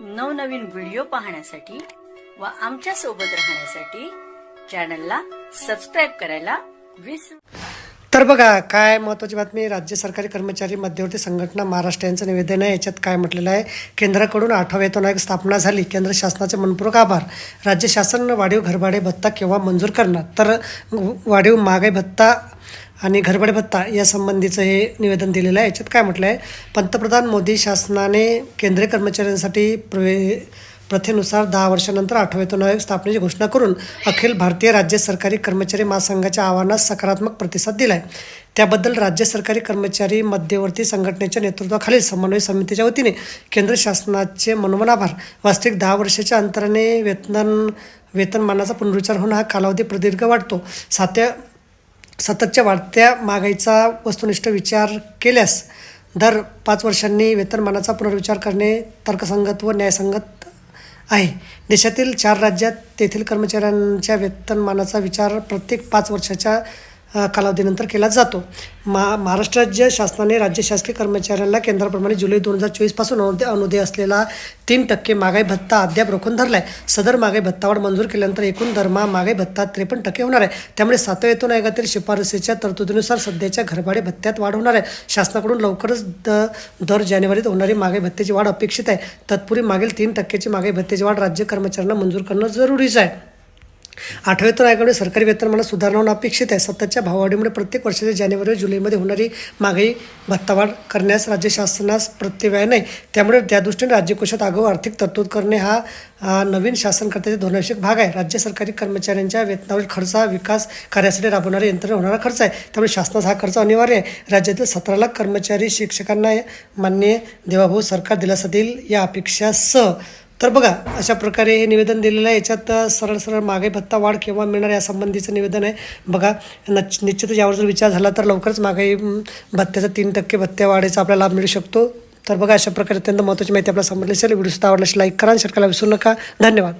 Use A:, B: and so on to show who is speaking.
A: नवनवीन व्हिडिओ पाहण्यासाठी व आमच्यासोबत राहण्यासाठी चॅनलला सबस्क्राईब करायला विसरू
B: तर बघा काय महत्वाची बातमी? राज्य सरकारी कर्मचारी मध्यवर्ती संघटना महाराष्ट्र यांचं निवेदन आहे. याच्यात काय म्हटलेलं आहे? केंद्राकडून आठवा वेतन आयोग स्थापना झाली. केंद्र शासनाचे मनपूर्वक आभार. राज्य शासन वाढीव घरभाडे भत्ता केव्हा मंजूर करणार? तर वाढीव महागाई भत्ता आणि घरबडे भत्ता या संबंधीचं हे निवेदन दिलेलं आहे. याच्यात काय म्हटलं आहे पंतप्रधान मोदी शासनाने केंद्रीय कर्मचाऱ्यांसाठी प्रवे प्रथेनुसार दहा वर्षानंतर आठव्यातून आयोग स्थापनेची घोषणा करून अखिल भारतीय राज्य सरकारी कर्मचारी महासंघाच्या आव्हानास सकारात्मक प्रतिसाद दिलाय. त्याबद्दल राज्य सरकारी कर्मचारी मध्यवर्ती संघटनेच्या नेतृत्वाखालील समन्वय समितीच्या वतीने केंद्र शासनाचे मनोमन आभार. वास्तविक दहा वर्षाच्या अंतराने वेतन वेतनमानाचा पुनरुच्चार होणं हा कालावधी प्रदीर्घ वाटतो सात्या सततच्या वाढत्या महागाईचा वस्तुनिष्ठ विचार केल्यास दर पाच वर्षांनी वेतनमानाचा पुनर्विचार करणे तर्कसंगत व न्यायसंगत आहे. देशातील चार राज्यात तेथील कर्मचाऱ्यांच्या वेतनमानाचा विचार प्रत्येक पाच वर्षाच्या कालावधीनंतर केला जातो. मा महाराष्ट्र राज्य शासनाने राज्य शासकीय कर्मचाऱ्यांना केंद्राप्रमाणे जुलै दोन हजार चोवीसपासून अनुदे अनुदे असलेला तीन टक्के महागाई भत्ता अद्याप रोखून धरला आहे सदर महागाई भत्तावाढ मंजूर केल्यानंतर एकूण दरमहा महागाई भत्ता त्रेपन्न टक्के होणार आहे. त्यामुळे सातव्या वेतन आयोगातील शिफारसीच्या तरतुदीनुसार सध्याच्या घरभाडे भत्त्यात वाढ होणार आहे. शासनाकडून लवकरच द दर जानेवारीत होणारी महागाई भत्त्याची वाढ अपेक्षित आहे. तत्पूर्वी मागील तीन टक्क्याची महागाई भत्त्याची वाढ राज्य कर्मचाऱ्यांना मंजूर करणं जरुरीचं आहे. आठव्या तर आयोगाने सरकारी वेतनमानात सुधारणा होणं अपेक्षित आहे. सततच्या भाववाढीमुळे प्रत्येक वर्षाच्या जानेवारी व जुलैमध्ये होणारी मागणी भत्तावाढ करण्यास राज्य शासनास प्रत्यव्यय नाही. त्यामुळे त्या दृष्टीने राज्यकोशात आगाऊ आर्थिक तरतूद करणे हा नवीन शासनकर्त्याचा धोरणाविषयक भाग आहे. राज्य सरकारी कर्मचाऱ्यांच्या वेतनावरील खर्च हा विकास कार्यासाठी राबवणाऱ्या यंत्रणा होणारा खर्च आहे. त्यामुळे शासनाचा हा खर्च अनिवार्य आहे. राज्यातील सतरा लाख कर्मचारी शिक्षकांना मान्य देवाभाऊ सरकार दिलासा देईल या अपेक्षासह तर बघा अशा प्रकारे हे निवेदन दिलेलं आहे. याच्यात सरळ सरळ मागे भत्ता वाढ केव्हा मिळणार यासंबंधीचं निवेदन आहे. बघा नच निश्चितच यावर जर विचार झाला तर लवकरच मागाई भत्त्याचा तीन टक्के भत्त्या वाढीचा आपल्याला लाभ मिळू शकतो. तर बघा अशा प्रकारे अत्यंत महत्त्वाची माहिती आपल्याला समजली असेल. व्हिडिओ सुद्धा आवडल्यास लाईक करा आणि शेअर करायला विसरू नका. धन्यवाद.